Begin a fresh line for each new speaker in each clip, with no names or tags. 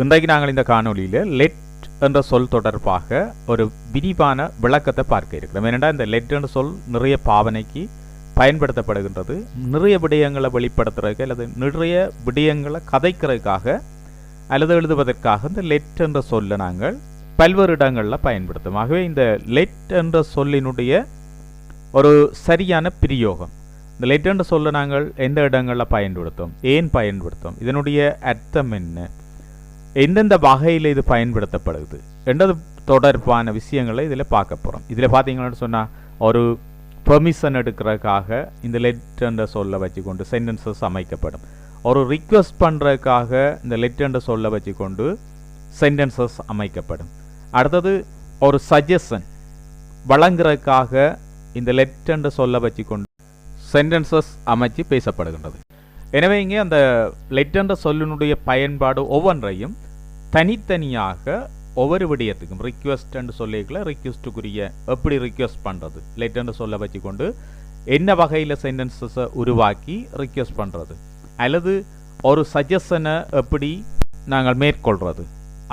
இன்றைக்கு நாங்கள் இந்த காணொலியில் லெட் என்ற சொல் தொடர்பாக ஒரு விரிவான விளக்கத்தை பார்க்க இருக்கிறோம். ஏனென்றால் இந்த லெட் என்ற சொல் நிறைய பாவனைக்கு பயன்படுத்தப்படுகின்றது. நிறைய விடயங்களை வெளிப்படுத்துறதுக்கு அல்லது நிறைய விடயங்களை கதைக்கிறதுக்காக அல்லது எழுதுவதற்காக இந்த லெட் என்ற சொல்லை நாங்கள் பல்வேறு இடங்களில் பயன்படுத்தும் ஆகவே இந்த லெட் என்ற சொல்லினுடைய ஒரு சரியான பிரயோகம். இந்த லெட் என்ற சொல்லை நாங்கள் எந்த இடங்களில் பயன்படுத்தும் ஏன் பயன்படுத்தும் இதனுடைய அர்த்தம் என்ன? எந்தெந்த வகையில் இது பயன்படுத்தப்படுது? என்றது தொடர்பான விஷயங்களை இதில் பார்க்க போகிறோம் இதில் பார்த்தீங்கன்னு சொன்னால் ஒரு பெர்மிஷன் எடுக்கிறதுக்காக இந்த லெட் சொல்ல வச்சுக்கொண்டு சென்டென்சஸ் அமைக்கப்படும். ஒரு ரிக்வெஸ்ட் பண்ணுறதுக்காக இந்த லெட் சொல்ல சொல்லை வச்சுக்கொண்டு சென்டென்சஸ் அமைக்கப்படும். அடுத்தது ஒரு சஜஷன் வழங்குறதுக்காக இந்த லெட் சொல்ல சொல்லை வச்சுக்கொண்டு சென்டென்சஸ் அமைச்சு பேசப்படுகின்றது. எனவே இங்கே அந்த லெட் சொல்லினுடைய பயன்பாடு ஒவ்வொன்றையும் தனித்தனியாக ஒவ்வொரு விடயத்துக்கும் ரிக்வெஸ்ட் என்று சொல்லிக்கல ரிக்வெஸ்ட்டுக்குரிய எப்படி ரிக்வெஸ்ட் பண்ணுறது லெட்டர்னு சொல்ல வச்சுக்கொண்டு என்ன வகையில் சென்டென்சஸை உருவாக்கி ரிக்வெஸ்ட் பண்ணுறது அல்லது ஒரு சஜஷனை எப்படி நாங்கள் மேற்கொள்கிறது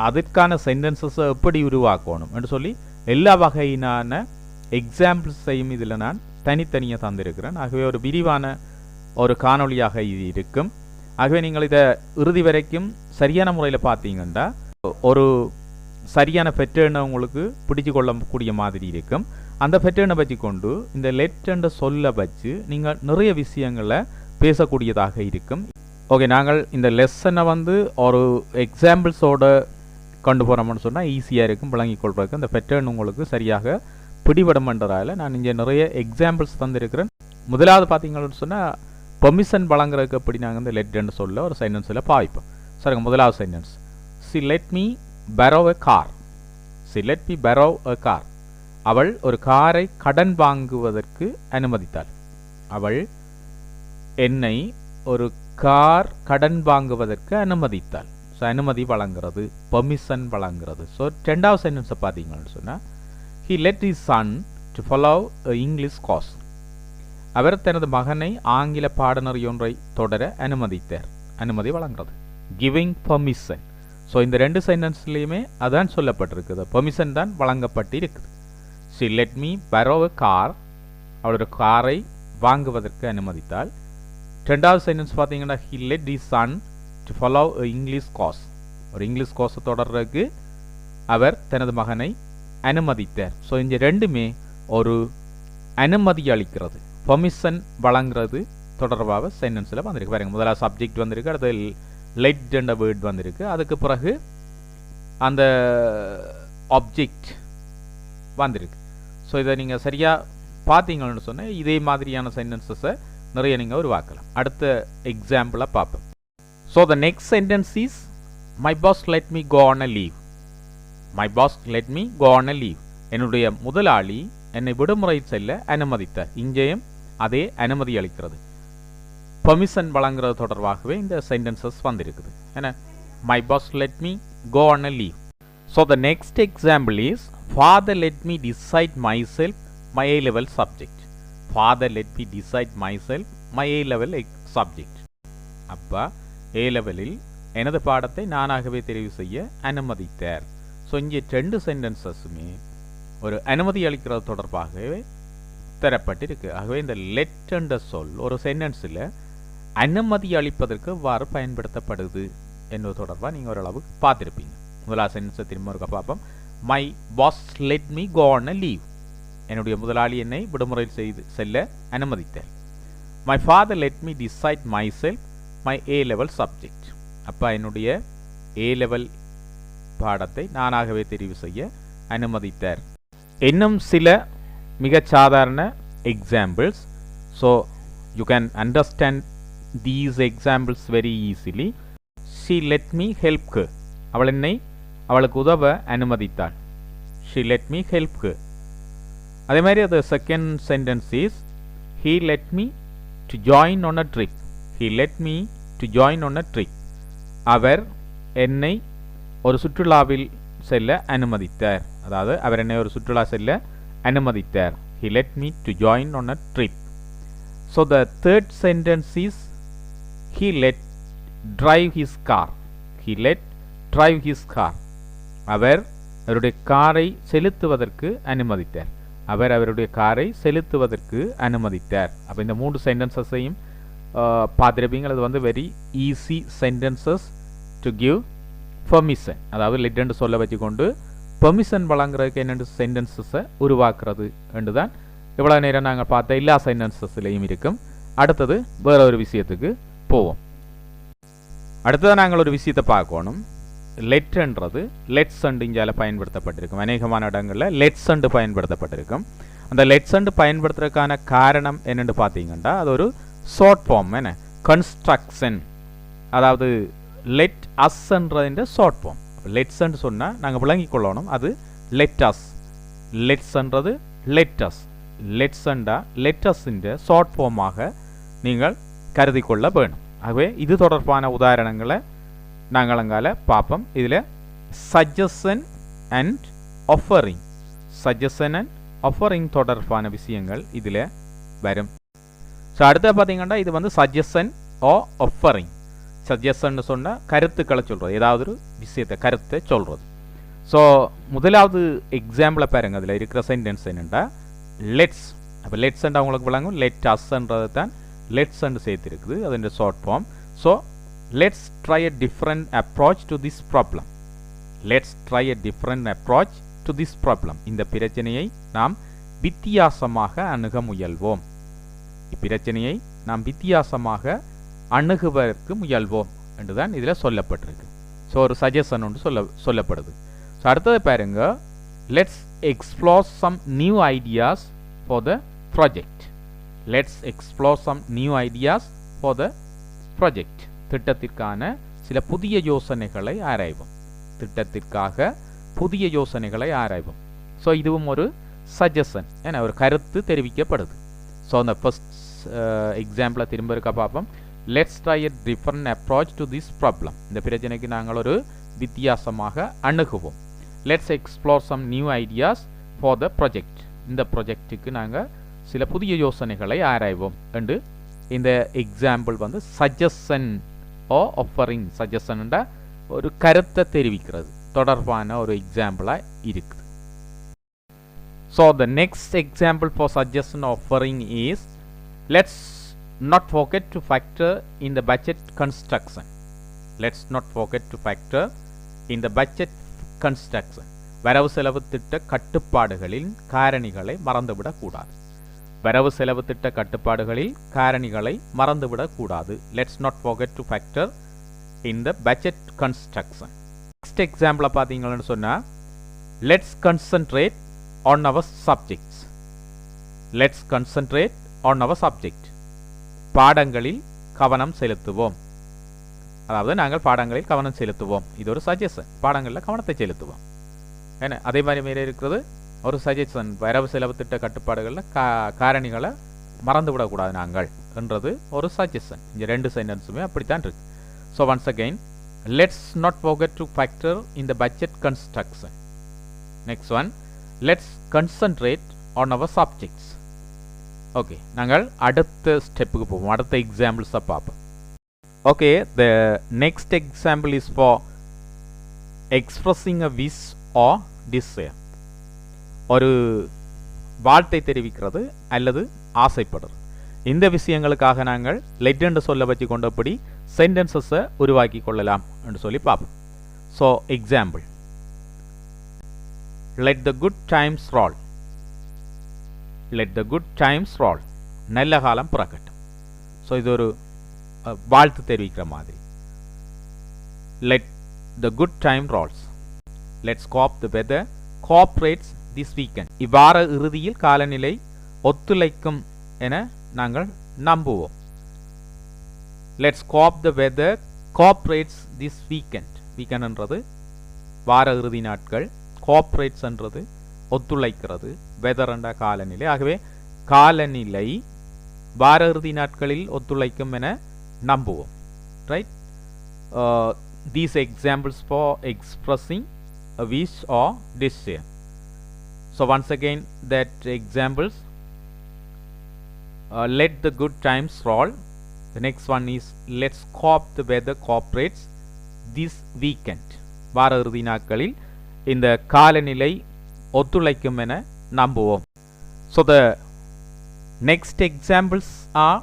அதற்கான சென்டென்சஸை எப்படி உருவாக்கணும் என்று சொல்லி எல்லா வகையினான எக்ஸாம்பிள்ஸையும் இதில் நான் தனித்தனியாக தந்திருக்கிறேன். ஆகவே ஒரு விரிவான ஒரு காணொளியாக இது இருக்கும். ஆகவே நீங்கள் இதை இறுதி வரைக்கும் சரியான முறையில் பார்த்தீங்கன்னா ஒரு சரியான பெட்டர்னை உங்களுக்கு பிடிச்சு கொள்ளக்கூடிய மாதிரி இருக்கும். அந்த பெட்டர்னை வச்சு கொண்டு இந்த லெட் சொல்லை வச்சு நீங்கள் நிறைய விஷயங்களை பேசக்கூடியதாக இருக்கும். ஓகே நாங்கள் இந்த லெசனை வந்து ஒரு எக்ஸாம்பிள்ஸோட கொண்டு போகிறோம்னு சொன்னால் ஈஸியாக இருக்கும். விளங்கி கொள்வதற்கு அந்த பெட்டர்ன் உங்களுக்கு சரியாக பிடிபடமன்றதால நான் இங்கே நிறைய எக்ஸாம்பிள்ஸ் தந்திருக்கிறேன். முதலாவது பார்த்தீங்கன்னு சொன்னால் பெர்மிஷன் வழங்குறதுக்கு எப்படி நாங்கள் இந்த லெட்ன்னு சொல்ல ஒரு சென்டென்ஸில் பாய்ப்போம். சரிங்க முதலாவது sentence she let me borrow a car she let me borrow a car அவள் ஒரு காரை கடன் வாங்குவதற்கு அனுமதித்தாள். அவள் என்னை ஒரு கார் கடன் வாங்குவதற்கு அனுமதித்தாள். ஸோ அனுமதி வழங்குறது பெர்மிஷன் வழங்குறது. ஸோ ரெண்டாவது சென்டென்ஸை பார்த்தீங்கன்னு சொன்னால் he let his son to follow English course அவர் தனது மகனை ஆங்கில பாடநெறி ஒன்றை தொடர அனுமதித்தார். அனுமதி வழங்குறது கிவிங் பர்மிஷன் ஸோ இந்த ரெண்டு சென்டென்ஸ்லேயுமே அதான் சொல்லப்பட்டிருக்குது. பெர்மிஷன் தான் வழங்கப்பட்டு இருக்குது she let me borrow car அவளோட காரை வாங்குவதற்கு அனுமதித்தால் ரெண்டாவது சென்டென்ஸ் பார்த்தீங்கன்னா he let the son to follow English course ஒரு இங்கிலீஷ் கோர்ஸை தொடர்றதுக்கு அவர் தனது மகனை அனுமதித்தார். ஸோ இந்த ரெண்டுமே ஒரு அனுமதி அளிக்கிறது. பெர்மிஷன் வழங்குறது தொடர்பாக சென்டென்ஸில் வந்திருக்கு. பாருங்க முதலாக சப்ஜெக்ட் வந்திருக்கு அடுத்து லெட் என்ற வேர்ட் வந்திருக்கு. அதுக்கு பிறகு அந்த ஆப்ஜெக்ட் வந்திருக்கு. ஸோ இதை நீங்கள் சரியாக பார்த்தீங்கன்னு சொன்னால் இதே மாதிரியான சென்டென்சஸை நிறைய நீங்கள் உருவாக்கலாம். அடுத்த எக்ஸாம்பிளாக பார்ப்போம். So the next sentence is my boss let me go on a leave my boss let me go on a leave என்னுடைய முதலாளி என்னை விடுமுறை செல்ல அனுமதித்தார். இங்கேயும் அதே அனுமதி அளிக்கிறது. பெர்மிஷன் வழங்குறது தொடர்பாகவே இந்த சென்டென்சஸ் வந்திருக்குது. ஏன்னா my boss let me go on a leave so the next example is father let me decide myself my A level subject father let me decide myself my A level subject அப்போ A லெவலில் எனது பாடத்தை நானாகவே தெரிவு செய்ய அனுமதித்தார். So இங்கே ரெண்டு சென்டென்சஸுமே ஒரு அனுமதி அளிக்கிறது தொடர்பாகவே தரப்பட்டிருக்கு ஆகவே இந்த லெட் என்ற சொல் ஒரு சென்டென்ஸில் அனுமதி அளிப்பதற்கு வாறு பயன்படுத்தப்படுது என்பது தொடர்பாக நீங்கள் ஓரளவுக்கு பார்த்துருப்பீங்க. முதலாவது சென்டென்ஸை திரும்ப இருக்க பார்ப்போம். My boss let me go on a leave என்னுடைய முதலாளி என்னை விடுமுறை செய்து செல்ல அனுமதித்தார். My father let me decide myself my A level subject அப்பா என்னுடைய ஏ லெவல் பாடத்தை நானாகவே தெரிவு செய்ய அனுமதித்தார். இன்னும் சில மிகச் சாதாரண examples so you can understand these examples very easily she let me help அவள் என்னை அவளுக்கு உதவ அனுமதித்தாள். She let me help her அதே மாதிரி அது second sentence is he let me to join on a trip he let me to join on a trip அவர் என்னை ஒரு சுற்றுலாவில் செல்ல அனுமதித்தார். அதாவது அவர் என்னை ஒரு சுற்றுலா செல்ல அனுமதித்தார் he let me to join on a trip. So the third sentence is he let drive his car. He let drive his car அவர் அவருடைய காரை செலுத்துவதற்கு அனுமதித்தார் அவர் அவருடைய காரை செலுத்துவதற்கு அனுமதித்தார் அப்போ இந்த மூன்று சென்டென்சஸையும் பார்த்துருப்பீங்க அது வந்து very easy sentences to give permission அதாவது லெட்ன்னு சொல்ல வச்சுக்கொண்டு பெர்மிஷன் வழங்குறதுக்கு என்னென்று சென்டென்சஸை உருவாக்குறது என்று தான் இவ்வளோ நேரம் நாங்கள் பார்த்த எல்லா சென்டென்சஸ்லையும் இருக்கும். அடுத்தது வேற ஒரு விஷயத்துக்கு போவோம். அடுத்தது நாங்கள் ஒரு விஷயத்தை பார்க்கணும். லெட்ன்றது லெட்ஸ் அண்டு இந்தியாவில் பயன்படுத்தப்பட்டிருக்கும். அநேகமான இடங்களில் லெட்ஸ் அண்டு பயன்படுத்தப்பட்டிருக்கும். அந்த லெட்ஸ் அண்டு பயன்படுத்துறதுக்கான காரணம் என்னென்னு பார்த்தீங்கன்னா அது ஒரு ஷார்ட் ஃபார்ம் என்ன? கன்ஸ்ட்ரக்ஷன் அதாவது லெட் அஸ்ன்றதிൻ്റെ ஷார்ட் ஃபார்ம் லெட்ஸ்ன்னு சொன்னால் நாங்கள் விளங்கி கொள்ளணும். அது லெட்டஸ். லெட்ஸ்ன்றது லெட்டஸ். லெட்ஸ்ண்டா லெட்டஸிൻ്റെ ஷார்ட் ஃபார்மாக நீங்கள் கருதி கொள்ள வேணும். ஆகவே இது தொடர்பான உதாரணங்களை நாங்கள் அங்கால பார்ப்போம். இதில் suggestion and offering suggestion and offering தொடர்பான விஷயங்கள் இதில் வரும். ஸோ அடுத்த பார்த்தீங்கன்னா இது வந்து சஜஷன் ஓ ஆஃபரிங் சஜஷன் சொன்னால் கருத்துக்களை சொல்கிறது ஏதாவது ஒரு விஷயத்தை கருத்தை சொல்கிறது ஸோ முதலாவது எக்ஸாம்பிளை பாருங்க. அதில் இருக்கிற சென்டென்ஸ் என்னென்னா லெட்ஸ் அப்போ லெட்ஸ் அவங்களுக்கு விளங்கும். லெட் அஸ்ன்றது தான் லெட்ஸ் சேர்த்துருக்குது. அதோட short form so let's try a different approach to this problem let's try a different approach to this problem இந்த பிரச்சனையை நாம் வித்தியாசமாக அணுக முயல்வோம். இப்பிரச்சனையை நாம் வித்தியாசமாக அணுகுவதற்கு முயல்வோம் என்றுதான் இதில் சொல்லப்பட்டிருக்கு. ஸோ ஒரு சஜஷன் ஒன்று சொல்ல சொல்லப்படுது. ஸோ அடுத்தது பாருங்க. Let's explore some new ideas for the project let's explore some new ideas for the project திட்டத்திற்கான சில புதிய யோசனைகளை ஆராய்வோம். திட்டத்திற்காக புதிய யோசனைகளை ஆராய்வோம். ஸோ இதுவும் ஒரு சஜஷன் ஏன்னா ஒரு கருத்து தெரிவிக்கப்படுது. ஸோ அந்த ஃபஸ்ட் எக்ஸாம்பிளை uh, திரும்ப இருக்க பார்ப்போம். Let's try a different approach to this problem இந்த பிரச்சனைக்கு நாங்கள் ஒரு வித்தியாசமாக அணுகுவோம். Let's explore some new ideas for the project இந்த ப்ராஜெக்ட்டுக்கு நாங்கள் சில புதிய யோசனைகளை ஆராய்வோம். என்று இந்த எக்ஸாம்பிள் வந்து சஜஷன் ஓ ஆஃபரிங் சஜஷன்டா ஒரு கருத்தை தெரிவிக்கிறது. தொடர்பான ஒரு எக்ஸாம்பிளாக இருக்குது. So the next example for suggestion offering is let's not forget to factor in the budget construction. Let's not forget to factor in the budget construction. வரவு செலவு திட்ட கட்டுப்பாடுகளில் காரணிகளை மறந்துவிடக்கூடாது. வரவு செலவு திட்ட கட்டுப்பாடுகளில் காரணிகளை மறந்துவிடக்கூடாது. Let's not forget to factor in the budget construction next எக்ஸாம்பிளை பார்த்தீங்கன்னு சொன்னால் let's concentrate on our subjects let's concentrate on our subject பாடங்களில் கவனம் செலுத்துவோம். அதாவது நாங்கள் பாடங்களில் கவனம் செலுத்துவோம். இது ஒரு சஜஷன் பாடங்களில் கவனத்தை செலுத்துவோம். ஏன்னா அதே மாதிரி மேலே இருக்கிறது ஒரு சஜஷன் வரவு செலவு திட்ட கட்டுப்பாடுகளில் கா காரணிகளை மறந்து விடக்கூடாது நாங்கள் என்றது ஒரு சஜஷன் இந்த ரெண்டு சென்டென்ஸுமே அப்படித்தான் இருக்கு. So once again let's not forget to factor in the budget construction next one let's concentrate on our subjects okay நாங்கள் அடுத்த ஸ்டெப்புக்கு போவோம். அடுத்த எக்ஸாம்பிள்ஸை பார்ப்போம். Okay the next example is for expressing a wish or desire ஒரு வாழ்த்தை தெரிவிக்கிறது அல்லது ஆசைப்படுறது. இந்த விஷயங்களுக்காக நாங்கள் லெட் என்று சொல்ல வச்சு கொண்டபடி சென்டென்சஸை உருவாக்கி கொள்ளலாம் என்று சொல்லி பார்ப்போம். So example let the good times roll let the good times roll நல்ல காலம் பிறக்கட்டும். ஸோ இது ஒரு வாழ்த்து தெரிவிக்கிற மாதிரி. Let the good time rolls let's hope the weather cooperates this weekend இவ்வார இறுதியில் காலநிலை ஒத்துழைக்கும் என நாங்கள் நம்புவோம். Let's hope the weather cooperates this weekend வீக்கெண்ட்ன்றது வார இறுதி நாட்கள். கோஆப்ரேட்ஸ்ன்றது ஒத்துழைக்கிறது வெதரண்ட காலநிலை ஆகவே காலநிலை வார இறுதி நாட்களில் ஒத்துழைக்கும் என நம்புவோம் right these examples for expressing a wish or desire. So once again that examples uh, let the good times roll. The next one is let's cope the weather cooperates this weekend. வார இறுதி நாட்களில் இந்த காலநிலை ஒத்துழைக்கும் என நம்புவோம். So the next examples are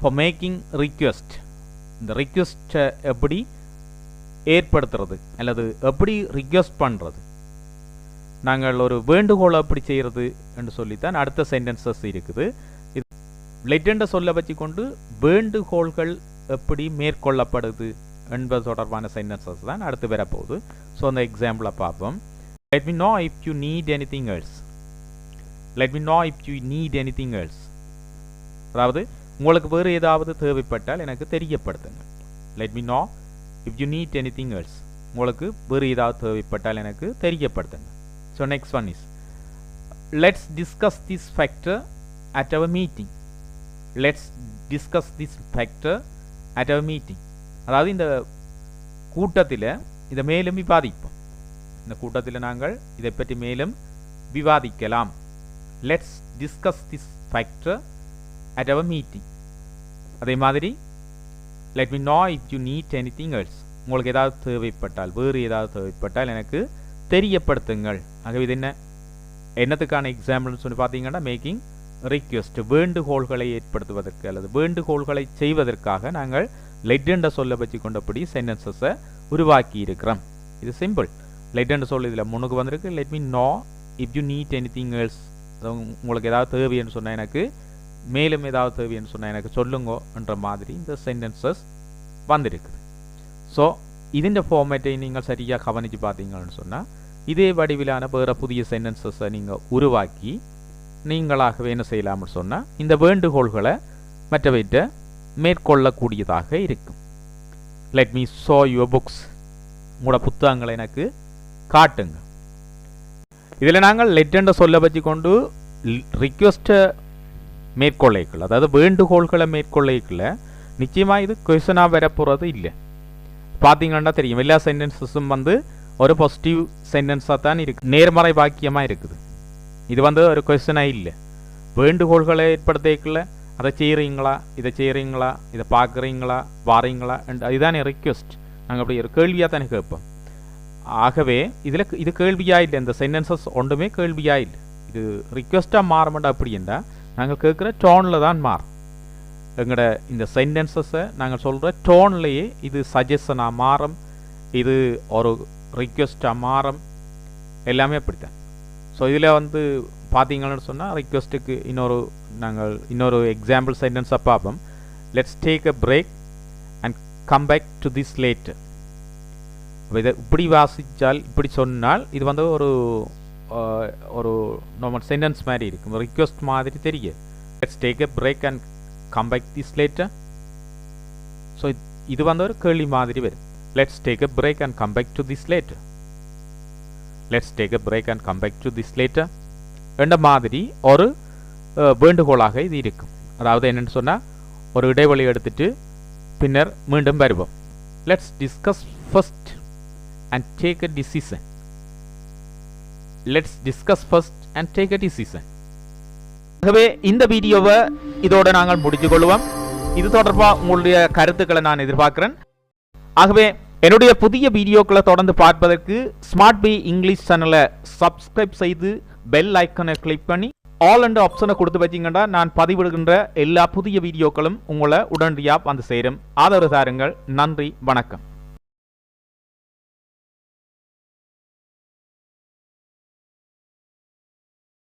for making request இந்த ரிக்வெஸ்ட்டை எப்படி ஏற்படுத்துறது? அல்லது எப்படி ரிக்வெஸ்ட் பண்ணுறது நாங்கள் ஒரு வேண்டுகோளை எப்படி செய்கிறது என்று சொல்லித்தான் அடுத்த சென்டென்சஸ் இருக்குது. இது லெட்டெண்ட சொல்ல வச்சு கொண்டு வேண்டுகோள்கள் எப்படி மேற்கொள்ளப்படுது என்பது தொடர்பான சென்டென்சஸ் தான் அடுத்து வரப்போகுது. ஸோ அந்த எக்ஸாம்பிளை பார்ப்போம். Let me know if you need anything else. Let me know if you need anything else. அதாவது உங்களுக்கு வேறு ஏதாவது தேவைப்பட்டால் எனக்கு தெரியப்படுத்துங்க let me know if you need anything else உங்களுக்கு வேறு ஏதாவது தேவைப்பட்டால் எனக்கு தெரியப்படுத்துங்க so next one is let's discuss this factor at our meeting let's discuss this factor at our meeting அதாவது இந்த கூட்டத்தில் இதை மேலும் விவாதிப்போம். இந்த கூட்டத்தில் நாங்கள் இதை பற்றி மேலும் விவாதிக்கலாம். Let's discuss this factor at our meeting அதே மாதிரி let me know if you need anything else உங்களுக்கு ஏதாவது தேவைப்பட்டால் வேறு ஏதாவது தேவைப்பட்டால் எனக்கு தெரியப்படுத்துங்கள். ஆகவே இது என்ன? என்னத்துக்கான எக்ஸாம்பிள்னு சொல்லி பார்த்தீங்கன்னா மேக்கிங் ரிக்வெஸ்ட் வேண்டுகோள்களை ஏற்படுத்துவதற்கு அல்லது வேண்டுகோள்களை செய்வதற்காக நாங்கள் லெட் என்ற சொல்ல வச்சு கொண்டபடி சென்டென்சஸை உருவாக்கி இருக்கிறோம் இது சிம்பிள் லெட் என்ற சொல் இதில் முன்னுக்கு வந்திருக்கு let me know if you need anything else உங்களுக்கு ஏதாவது தேவைன்னு சொன்னால் எனக்கு மேலும் ஏதாவது தேவைன்னு சொன்னால் எனக்கு சொல்லுங்கன்ற மாதிரி இந்த சென்டென்சஸ் வந்திருக்குது ஸோ ഇതിൻ്റെ ഫോമാറ്റை நீங்கள் சரியாக கவனித்து பார்த்தீங்கன்னு சொன்னால் இதே வடிவிலான வேறு புதிய சென்டென்சஸை நீங்கள் உருவாக்கி நீங்களாகவே என்ன செய்யலாம்னு சொன்னால் இந்த வேண்டுகோள்களை மற்றவற்றை மேற்கொள்ளக்கூடியதாக இருக்கும் let me show your books உங்களோட புத்தகங்களை எனக்கு காட்டுங்க. இதில் நாங்கள் லெட்டென்ற சொல்ல பற்றி கொண்டு ரிக்வெஸ்ட்டை மேற்கொள்ளைக்குள்ள அதாவது வேண்டுகோள்களை மேற்கொள்ளைக்குள்ள நிச்சயமாக இது கொஷனாக வரப்போகிறது இல்லை. பார்த்தீங்கன்னா தெரியும் எல்லா சென்டென்சஸும் வந்து ஒரு பாசிட்டிவ் சென்டென்ஸாக தான் இருக்கு. நேர்மறை வாக்கியமாக இருக்குது. இது வந்து ஒரு கொஸ்டனாக இல்லை. வேண்டுகோள்களை ஏற்படுத்திக்கல அதை செய்கிறீங்களா இதை செய்கிறீங்களா இதை பார்க்குறீங்களா வாரீங்களா இதுதான் ரிக்வெஸ்ட் நாங்கள் அப்படி ஒரு கேள்வியாக தானே கேட்போம். ஆகவே இதில் இது கேள்வியாக இல்லை இந்த சென்டென்சஸ் ஒன்றுமே கேள்வியாக இல்லை இது ரிக்வெஸ்ட்டாக மாற மாட்டோம் அப்படின்னா நாங்கள் கேட்குற டோனில் தான் மாறும். எங்களோட இந்த சென்டென்சஸை நாங்கள் சொல்கிற டோன்லேயே இது சஜஷனாக மாறும். இது ஒரு ரிக்வெஸ்ட்டாக மாறும். எல்லாமே அப்படித்தான். ஸோ இதில் வந்து பார்த்தீங்கன்னு சொன்னால் ரிக்வெஸ்ட்டுக்கு இன்னொரு நாங்கள் இன்னொரு எக்ஸாம்பிள் சென்டென்ஸை பார்ப்போம். Let's take a break and come back to this later இதை இப்படி வாசித்தால் இப்படி சொன்னால் இது வந்து ஒரு ஒரு நம்ம சென்டென்ஸ் மாதிரி இருக்கும். ரிக்வெஸ்ட் மாதிரி தெரியும். Let's take a break and come back this later so இது வந்து ஒரு கேள்வி மாதிரி வரும். Let's take a break and come back to this later let's take a break and come back to this later என்ற மாதிரி ஒரு வேண்டுகோளாக இது இருக்கும். அதாவது என்னென்னு சொன்னால் ஒரு இடைவெளி எடுத்துட்டு பின்னர் மீண்டும் வருவோம். Let's discuss first and take a decision. Let's discuss first and take a decision ஆகவே இந்த வீடியோவை இதோட நாங்கள் முடிச்சு கொள்வோம் இது தொடர்பாக உங்களுடைய கருத்துக்களை நான் எதிர்பார்க்கிறேன். ஆகவே என்னுடைய புதிய வீடியோக்களை தொடர்ந்து பார்ப்பதற்கு ஸ்மார்ட் பி இங்கிலீஷ் சேனலை சப்ஸ்கிரைப் செய்து பெல் ஐக்கனை கிளிக் பண்ணி ஆல் அண்ட் ஆப்ஷனை கொடுத்து வச்சிங்கன்னா நான் பதிவிடுகின்ற எல்லா புதிய வீடியோக்களும் உங்களை உடனடியாக வந்து சேரும். ஆதரவு தாருங்கள். நன்றி. வணக்கம்.